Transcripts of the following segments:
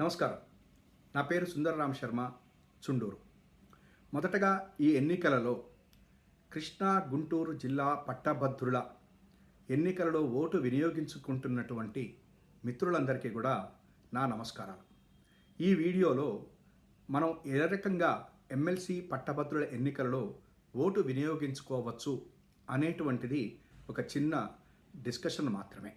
నమస్కారం. నా పేరు సుందరరామ్ శర్మ చుండూరు. మొదటగా ఈ ఎన్నికలలో కృష్ణా గుంటూరు జిల్లా పట్టభద్రుల ఎన్నికలలో ఓటు వినియోగించుకుంటున్నటువంటి మిత్రులందరికీ కూడా నా నమస్కారాలు. ఈ వీడియోలో మనం ఏ రకంగా ఎమ్మెల్సీ పట్టభద్రుల ఎన్నికలలో ఓటు వినియోగించుకోవచ్చు అనేటువంటిది ఒక చిన్న డిస్కషన్ మాత్రమే.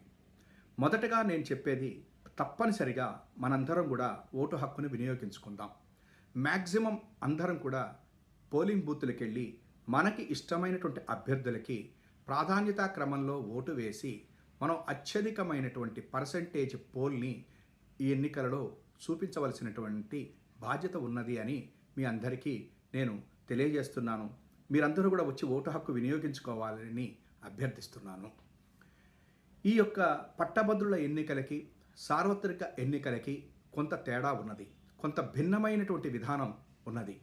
మొదటగా నేను చెప్పేది తప్పనిసరిగా మనందరం కూడా ఓటు హక్కును వినియోగించుకుందాం. మ్యాక్సిమం అందరం కూడా పోలింగ్ బూత్లకు వెళ్ళి మనకి ఇష్టమైనటువంటి అభ్యర్థులకి ప్రాధాన్యతా క్రమంలో ఓటు వేసి మనం అత్యధికమైనటువంటి పర్సంటేజ్ పోల్ని ఈ ఎన్నికలలో చూపించవలసినటువంటి బాధ్యత ఉన్నది అని మీ అందరికీ నేను తెలియజేస్తున్నాను. మీరందరూ కూడా వచ్చి ఓటు హక్కు వినియోగించుకోవాలని అభ్యర్థిస్తున్నాను. ఈ యొక్క పట్టభద్రుల ఎన్నికలకి సార్వత్రిక ఎన్నికలకి కొంత తేడా ఉన్నది. కొంత భిన్నమైనటువంటి విధానం ఉన్నది.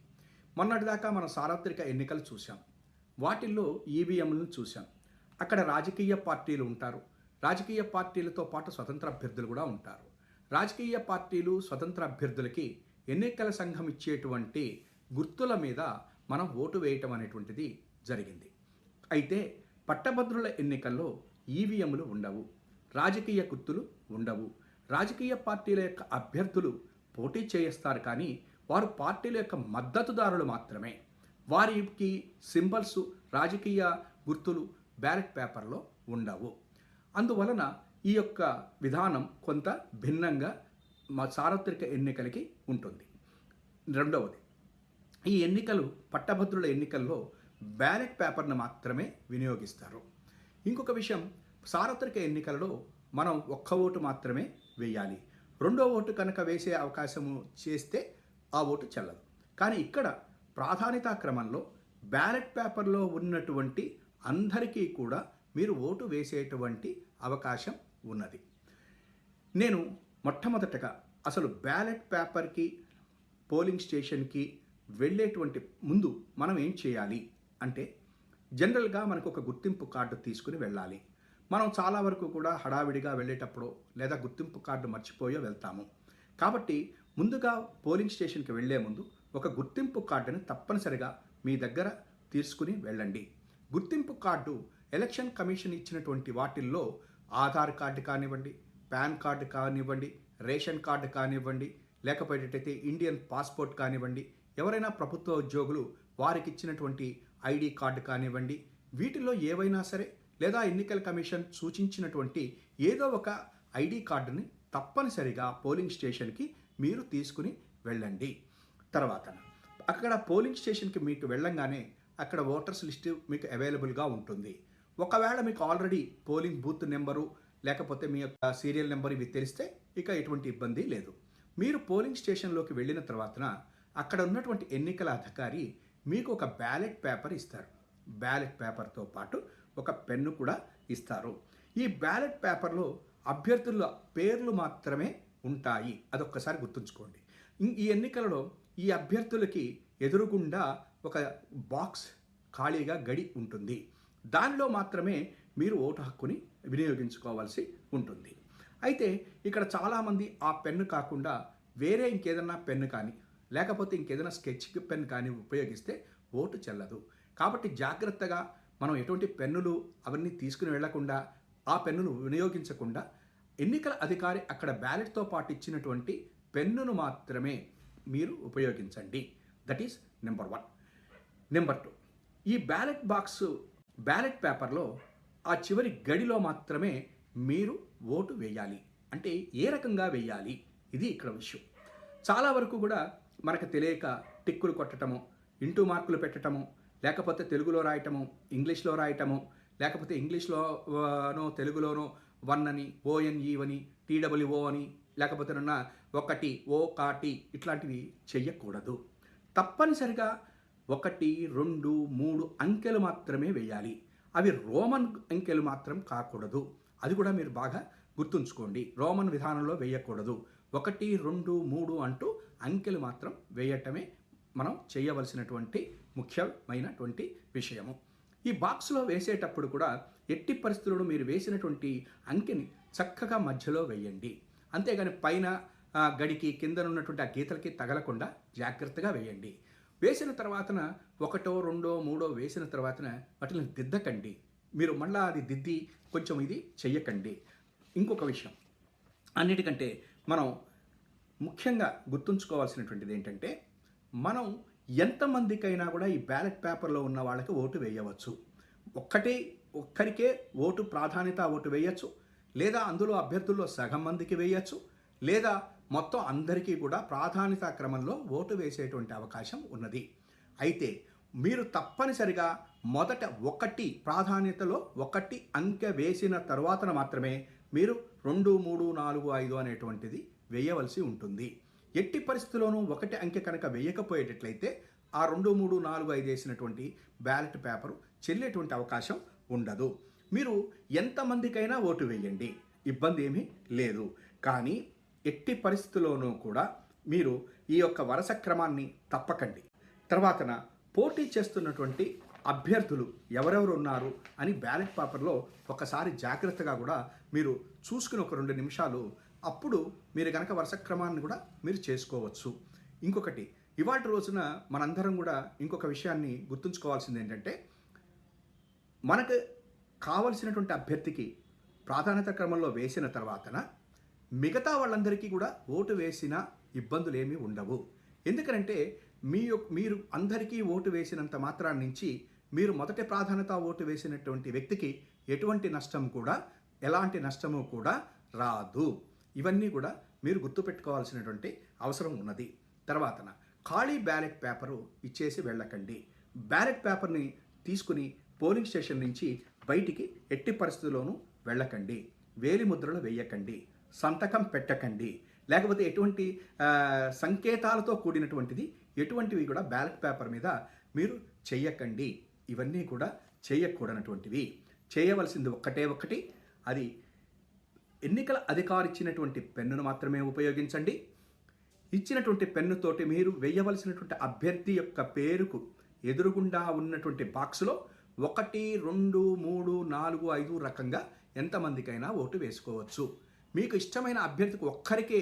మొన్నటిదాకా మనం సార్వత్రిక ఎన్నికలు చూసాం వాటిల్లో ఈవీఎంలను చూసాం అక్కడ రాజకీయ పార్టీలు ఉంటారు. రాజకీయ పార్టీలతో పాటు స్వతంత్ర అభ్యర్థులు కూడా ఉంటారు. రాజకీయ పార్టీలు స్వతంత్ర అభ్యర్థులకి ఎన్నికల సంఘం ఇచ్చేటువంటి గుర్తుల మీద మనం ఓటు వేయటం అనేటువంటిది జరిగింది. అయితే పట్టభద్రుల ఎన్నికల్లో ఈవీఎంలు ఉండవు. రాజకీయ గుర్తులు ఉండవు. రాజకీయ పార్టీల యొక్క అభ్యర్థులు పోటీ చేయిస్తారు కానీ వారు పార్టీల యొక్క మద్దతుదారులు మాత్రమే. వారికి సింబల్స్ రాజకీయ గుర్తులు బ్యాలెట్ పేపర్లో ఉండవు. అందువలన ఈ యొక్క విధానం కొంత భిన్నంగా మా సార్వత్రిక ఎన్నికలకి ఉంటుంది. రెండవది ఈ ఎన్నికలు పట్టభద్రుల ఎన్నికల్లో బ్యాలెట్ పేపర్ను మాత్రమే వినియోగిస్తారు. ఇంకొక విషయం సార్వత్రిక ఎన్నికలలో మనం ఒక్క ఓటు మాత్రమే వేయాలి. రెండో ఓటు కనుక వేసే అవకాశము చేస్తే ఆ ఓటు చెల్లదు. కానీ ఇక్కడ ప్రాధాన్యతా క్రమంలో బ్యాలెట్ పేపర్లో ఉన్నటువంటి అందరికీ కూడా మీరు ఓటు వేసేటువంటి అవకాశం ఉన్నది. నేను మొట్టమొదటగా అసలు బ్యాలెట్ పేపర్కి పోలింగ్ స్టేషన్కి వెళ్ళేటువంటి ముందు మనం ఏం చేయాలి అంటే జనరల్గా మనకు ఒక గుర్తింపు కార్డు తీసుకుని వెళ్ళాలి. మనం చాలా వరకు కూడా హడావిడిగా వెళ్ళేటప్పుడు లేదా గుర్తింపు కార్డు మర్చిపోయో వెళ్తాము. కాబట్టి ముందుగా పోలింగ్ స్టేషన్కి వెళ్ళే ముందు ఒక గుర్తింపు కార్డుని తప్పనిసరిగా మీ దగ్గర తీసుకుని వెళ్ళండి. గుర్తింపు కార్డు ఎలక్షన్ కమిషన్ ఇచ్చినటువంటి వాటిల్లో ఆధార్ కార్డు కానివ్వండి పాన్ కార్డు కానివ్వండి రేషన్ కార్డు కానివ్వండి లేకపోయేటట్టయితే ఇండియన్ పాస్పోర్ట్ కానివ్వండి ఎవరైనా ప్రభుత్వ ఉద్యోగులు వారికి ఇచ్చినటువంటి ఐడి కార్డు కానివ్వండి వీటిలో ఏవైనా సరే లేదా ఎన్నికల కమిషన్ సూచించినటువంటి ఏదో ఒక ఐడి కార్డుని తప్పనిసరిగా పోలింగ్ స్టేషన్కి మీరు తీసుకుని వెళ్ళండి. తర్వాత అక్కడ పోలింగ్ స్టేషన్కి మీకు వెళ్ళంగానే అక్కడ ఓటర్స్ లిస్ట్ మీకు అవైలబుల్గా ఉంటుంది. ఒకవేళ మీకు ఆల్రెడీ పోలింగ్ బూత్ నెంబరు లేకపోతే మీ యొక్క సీరియల్ నెంబర్ ఇవి తెలిస్తే ఇక ఎటువంటి ఇబ్బంది లేదు. మీరు పోలింగ్ స్టేషన్లోకి వెళ్ళిన తర్వాతన అక్కడ ఉన్నటువంటి ఎన్నికల అధికారి మీకు ఒక బ్యాలెట్ పేపర్ ఇస్తారు. బ్యాలెట్ పేపర్తో పాటు ఒక పెన్ను కూడా ఇస్తారు. ఈ బ్యాలెట్ పేపర్లో అభ్యర్థుల పేర్లు మాత్రమే ఉంటాయి. అదొక్కసారి గుర్తుంచుకోండి. ఈ ఎన్నికలలో ఈ అభ్యర్థులకి ఎదురుగుండా ఒక బాక్స్ ఖాళీగా గడి ఉంటుంది. దానిలో మాత్రమే మీరు ఓటు హక్కుని వినియోగించుకోవాల్సి ఉంటుంది. అయితే ఇక్కడ చాలామంది ఆ పెన్ను కాకుండా వేరే ఇంకేదన్నా పెన్ను కానీ లేకపోతే ఇంకేదైనా స్కెచ్ పెన్ కానీ ఉపయోగిస్తే ఓటు చెల్లదు. కాబట్టి జాగ్రత్తగా మనం ఎటువంటి పెన్నులు అవన్నీ తీసుకుని వెళ్ళకుండా ఆ పెన్నును వినియోగించకుండా ఎన్నికల అధికారి అక్కడ బ్యాలెట్తో పాటు ఇచ్చినటువంటి పెన్నును మాత్రమే మీరు ఉపయోగించండి. That is number one number two ఈ బ్యాలెట్ బాక్స్ బ్యాలెట్ పేపర్లో ఆ చివరి గడిలో మాత్రమే మీరు ఓటు వేయాలి. అంటే ఏ రకంగా వేయాలి? ఇది ఇక్కడ విషయం. చాలా వరకు కూడా మనకు తెలియక టిక్కులు కొట్టడము ఇంటూ మార్కులు పెట్టటము లేకపోతే తెలుగులో రాయటము ఇంగ్లీష్లో రాయటము లేకపోతే ఇంగ్లీష్లోనో తెలుగులోనో వన్ అని ఓఎన్ఈ అని టీడబ్ల్యూఓ అని లేకపోతే నన్న ఒకటి ఓ కాటి ఇట్లాంటివి చెయ్యకూడదు. తప్పనిసరిగా ఒకటి రెండు మూడు అంకెలు మాత్రమే వేయాలి. అవి రోమన్ అంకెలు మాత్రం కాకూడదు. అది కూడా మీరు బాగా గుర్తుంచుకోండి. రోమన్ విధానంలో వేయకూడదు. ఒకటి రెండు మూడు అంటూ అంకెలు మాత్రం వేయటమే మనం చేయవలసినటువంటి ముఖ్యమైనటువంటి విషయము. ఈ బాక్స్లో వేసేటప్పుడు కూడా ఎట్టి పరిస్థితుల్లో మీరు వేసినటువంటి అంకెని చక్కగా మధ్యలో వేయండి. అంతేగాని పైన గడికి కింద ఉన్నటువంటి ఆ గీతలకి తగలకుండా జాగ్రత్తగా వేయండి. వేసిన తర్వాతన ఒకటో రెండో మూడో వేసిన తర్వాతన వాటిని దిద్దకండి. మీరు మళ్ళా అది దిద్ది కొంచెం ఇది చెయ్యకండి. ఇంకొక విషయం. అన్నిటికంటే మనం ముఖ్యంగా గుర్తుంచుకోవాల్సినటువంటిది ఏంటంటే మనం ఎంతమందికైనా కూడా ఈ బ్యాలెట్ పేపర్లో ఉన్న వాళ్ళకి ఓటు వేయవచ్చు. ఒక్కటి ఒక్కరికే ఓటు ప్రాధాన్యత ఓటు వేయచ్చు. లేదా అందులో అభ్యర్థుల్లో సగం మందికి వేయచ్చు. లేదా మొత్తం అందరికీ కూడా ప్రాధాన్యత క్రమంలో ఓటు వేసేటువంటి అవకాశం ఉన్నది. అయితే మీరు తప్పనిసరిగా మొదట ఒకటి ప్రాధాన్యతలో ఒకటి అంకె వేసిన తరువాత మాత్రమే మీరు రెండు మూడు నాలుగు ఐదు అనేటువంటిది వేయవలసి ఉంటుంది. ఎట్టి పరిస్థితుల్లోనూ ఒకటి అంకె కనుక వేయకపోయేటట్లయితే ఆ రెండు మూడు నాలుగు ఐదు వేసినటువంటి బ్యాలెట్ పేపరు చెల్లేటువంటి అవకాశం ఉండదు. మీరు ఎంతమందికైనా ఓటు వేయండి. ఇబ్బంది ఏమీ లేదు. కానీ ఎట్టి పరిస్థితుల్లోనూ కూడా మీరు ఈ యొక్క వరుస క్రమాన్ని తప్పకండి. తర్వాతన పోటీ చేస్తున్నటువంటి అభ్యర్థులు ఎవరెవరు ఉన్నారు అని బ్యాలెట్ పేపర్లో ఒకసారి జాగ్రత్తగా కూడా మీరు చూసుకుని ఒక రెండు నిమిషాలు అప్పుడు మీరు కనుక వరుస క్రమాన్ని కూడా మీరు చేసుకోవచ్చు. ఇంకొకటి ఇవాటి రోజున మనందరం కూడా ఇంకొక విషయాన్ని గుర్తుంచుకోవాల్సింది ఏంటంటే మనకు కావలసినటువంటి అభ్యర్థికి ప్రాధాన్యత క్రమంలో వేసిన తర్వాతన మిగతా వాళ్ళందరికీ కూడా ఓటు వేసిన ఇబ్బందులు ఏమీ ఉండవు. ఎందుకంటే మీ మీరు అందరికీ ఓటు వేసినంత మాత్రాన్ని నుంచి మీరు మొదటి ప్రాధాన్యత ఓటు వేసినటువంటి వ్యక్తికి ఎటువంటి నష్టం కూడా ఎలాంటి నష్టము కూడా రాదు. ఇవన్నీ కూడా మీరు గుర్తుపెట్టుకోవాల్సినటువంటి అవసరం ఉన్నది. తర్వాతన ఖాళీ బ్యాలెట్ పేపరు ఇచ్చేసి వెళ్ళకండి. బ్యాలెట్ పేపర్ని తీసుకుని పోలింగ్ స్టేషన్ నుంచి బయటికి ఎట్టి పరిస్థితుల్లోనూ వెళ్ళకండి. వేలి ముద్రలు వేయకండి. సంతకం పెట్టకండి. లేకపోతే ఎటువంటి సంకేతాలతో కూడినటువంటిది ఎటువంటివి కూడా బ్యాలెట్ పేపర్ మీద మీరు చెయ్యకండి. ఇవన్నీ కూడా చేయకూడనటువంటివి చేయవలసింది ఒక్కటే ఒక్కటి అది ఎన్నికల అధికారి ఇచ్చినటువంటి పెన్నును మాత్రమే ఉపయోగించండి. ఇచ్చినటువంటి పెన్నుతోటి మీరు వేయవలసినటువంటి అభ్యర్థి యొక్క పేరుకు ఎదురుగుండా ఉన్నటువంటి బాక్సులో ఒకటి రెండు మూడు నాలుగు ఐదు రకంగా ఎంతమందికైనా ఓటు వేసుకోవచ్చు. మీకు ఇష్టమైన అభ్యర్థికి ఒక్కరికే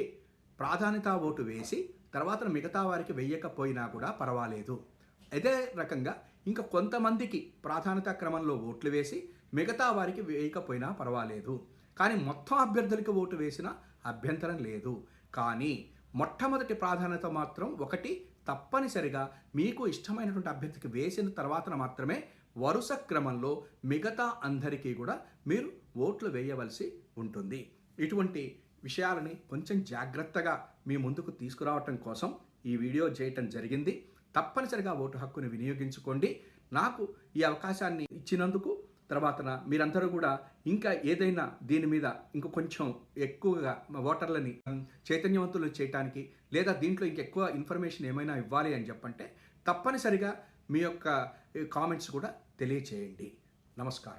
ప్రాధాన్యత ఓటు వేసి తర్వాత మిగతా వారికి వేయకపోయినా కూడా పర్వాలేదు. అదే రకంగా ఇంకా కొంతమందికి ప్రాధాన్యత క్రమంలో ఓట్లు వేసి మిగతా వారికి వేయకపోయినా పర్వాలేదు. కానీ మొత్తం అభ్యర్థులకి ఓటు వేసిన అభ్యంతరం లేదు. కానీ మొట్టమొదటి ప్రాధాన్యత మాత్రం ఒకటి తప్పనిసరిగా మీకు ఇష్టమైనటువంటి అభ్యర్థికి వేసిన తర్వాత మాత్రమే వరుస క్రమంలో మిగతా అందరికీ కూడా మీరు ఓట్లు వేయవలసి ఉంటుంది. ఇటువంటి విషయాలని కొంచెం జాగ్రత్తగా మీ ముందుకు తీసుకురావటం కోసం ఈ వీడియో చేయటం జరిగింది. తప్పనిసరిగా ఓటు హక్కుని వినియోగించుకోండి. నాకు ఈ అవకాశాన్ని ఇచ్చినందుకు తర్వాత మీరందరూ కూడా ఇంకా ఏదైనా దీని మీద ఇంక కొంచెం ఎక్కువగా మా ఓటర్లని చైతన్యవంతులు చేయటానికి లేదా దీంట్లో ఇంకెక్కువ ఇన్ఫర్మేషన్ ఏమైనా ఇవ్వాలి అని చెప్పంటే తప్పనిసరిగా మీ యొక్క కామెంట్స్ కూడా తెలియచేయండి. నమస్కారం.